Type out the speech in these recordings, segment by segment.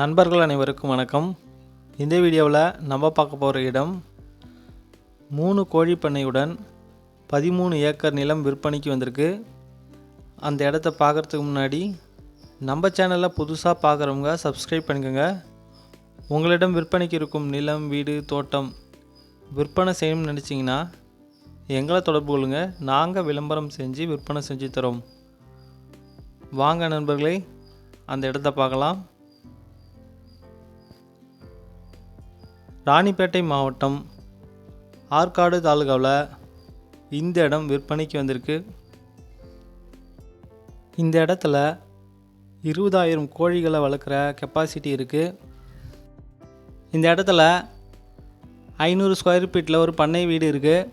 நண்பர்கள் அனைவருக்கும் வணக்கம். இந்த வீடியோவில் நம்ம பார்க்க போகிற இடம் மூணு கோழி பண்ணையுடன் பதிமூணு ஏக்கர் நிலம் விற்பனைக்கு வந்திருக்கு. அந்த இடத்த பார்க்குறதுக்கு முன்னாடி நம்ம சேனலில் புதுசாக பார்க்குறவங்க சப்ஸ்கிரைப் பண்ணிக்கோங்க. உங்களிடம் விற்பனைக்கு இருக்கும் நிலம் வீடு தோட்டம் விற்பனை செய்யணும்னு நினச்சிங்கன்னா எங்களை தொடர்பு கொள்ளுங்க. நாங்கள் விளம்பரம் செஞ்சு விற்பனை செஞ்சு தரோம். வாங்க நண்பர்களே அந்த இடத்த பார்க்கலாம். ராணிப்பேட்டை மாவட்டம் ஆற்காடு தாலுகாவில் இந்த இடம் விற்பனைக்கு வந்திருக்கு. இந்த இடத்துல இருபதாயிரம் கோழிகளை வளர்க்குற கெப்பாசிட்டி இருக்குது இந்த இடத்துல ஐநூறு ஸ்கொயர் ஃபீட்டில் ஒரு பண்ணை வீடு இருக்குது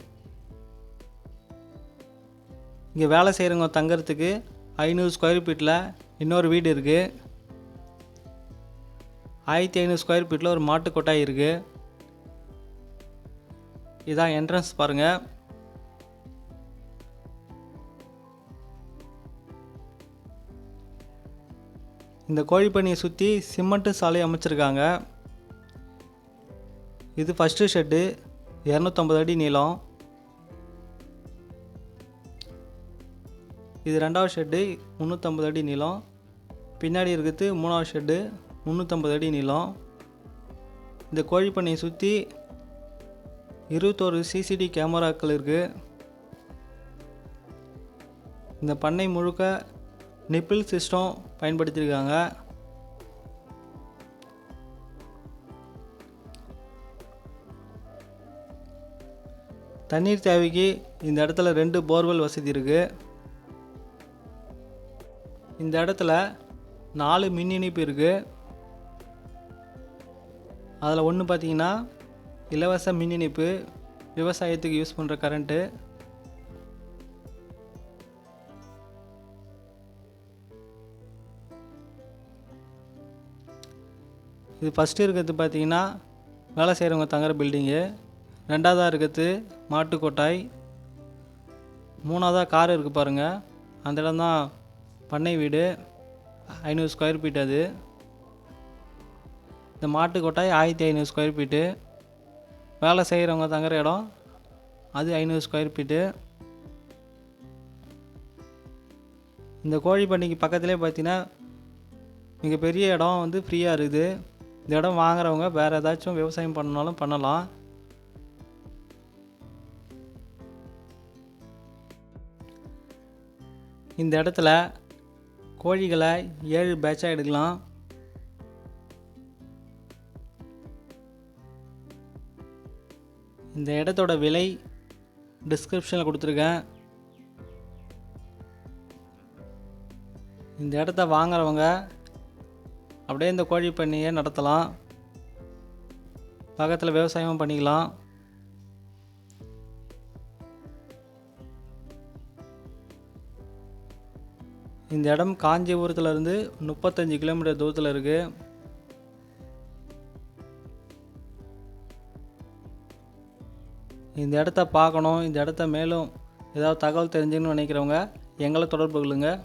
இங்கே வேலை செய்கிறவங்க தங்கிறதுக்கு ஐநூறு ஸ்கொயர் ஃபீட்டில் இன்னொரு வீடு இருக்குது ஆயிரத்தி ஐநூறு ஸ்கொயர் ஃபீட்டில் ஒரு மாட்டு கொட்டாய் இருக்குது இதான் என்ட்ரன்ஸ் பாருங்கள் இந்த கோழிப்பண்ணியை சுற்றி சிமெண்ட்டு சாலை அமைச்சிருக்காங்க. இது ஃபஸ்ட்டு ஷெட்டு இரநூத்தம்பது அடி நீளம். இது ரெண்டாவது ஷெட்டு முந்நூற்றம்பது அடி நீளம். பின்னாடி இருக்கிறது மூணாவது ஷெட்டு முந்நூற்றம்பது அடி நீளம். இந்த கோழிப்பண்ணையை சுற்றி இருபத்தோரு சிசிடி கேமராக்கள் இருக்குது இந்த பண்ணை முழுக்க நிப்பிள் சிஸ்டம் பயன்படுத்தியிருக்காங்க. தண்ணீர் தேவைக்கு இந்த இடத்துல ரெண்டு போர்வெல் வசதி இருக்குது இந்த இடத்துல நாலு மின் இணைப்பு இருக்குது அதில் ஒன்று பார்த்தீங்கன்னா இலவச மின் இணைப்பு விவசாயத்துக்கு யூஸ் பண்ணுற கரண்ட்டு. இது ஃபஸ்ட்டு இருக்கிறது பார்த்தீங்கன்னா வேலை செய்கிறவங்க தங்குற பில்டிங்கு ரெண்டாவதாக இருக்கிறது மாட்டுக்கொட்டாய் மூணாவதாக கார் இருக்குது பாருங்கள் அந்த இடம் தான் பண்ணை வீடு. ஐநூறு ஸ்கொயர் ஃபீட் அது. இந்த மாட்டு ஆயிரத்தி ஐநூறு ஸ்கொயர் ஃபீட்டு வேலை செய்கிறவங்க தங்குற இடம் அது ஐநூறு ஸ்கொயர் ஃபீட்டு இந்த கோழி பண்ணைக்கு பக்கத்துலேயே பார்த்தீங்கன்னா மிகப்பெரிய இடம் வந்து ஃப்ரீயாக இருக்குது. இந்த இடம் வாங்குறவங்க வேறு ஏதாச்சும் விவசாயம் பண்ணாலும் பண்ணலாம். இந்த இடத்துல கோழிகளை ஏழு பேட்சாக எடுக்கலாம். இந்த இடத்தோட விலை டிஸ்கிரிப்ஷனில் கொடுத்துருக்கேன். இந்த இடத்த வாங்குறவங்க அப்படியே இந்த கோழி பண்ணையை நடத்தலாம். பக்கத்தில் விவசாயமும் பண்ணிக்கலாம். இந்த இடம் காஞ்சிபுரத்துலேருந்து முப்பத்தஞ்சு கிலோமீட்டர் தூரத்தில் இருக்குது இந்த இடத்த பார்க்கணும் இந்த இடத்த மேலும் ஏதாவது தகவல் தெரிஞ்சுன்னு நினைக்கிறவங்க எங்களை தொடர்பு கொள்ளுங்கள்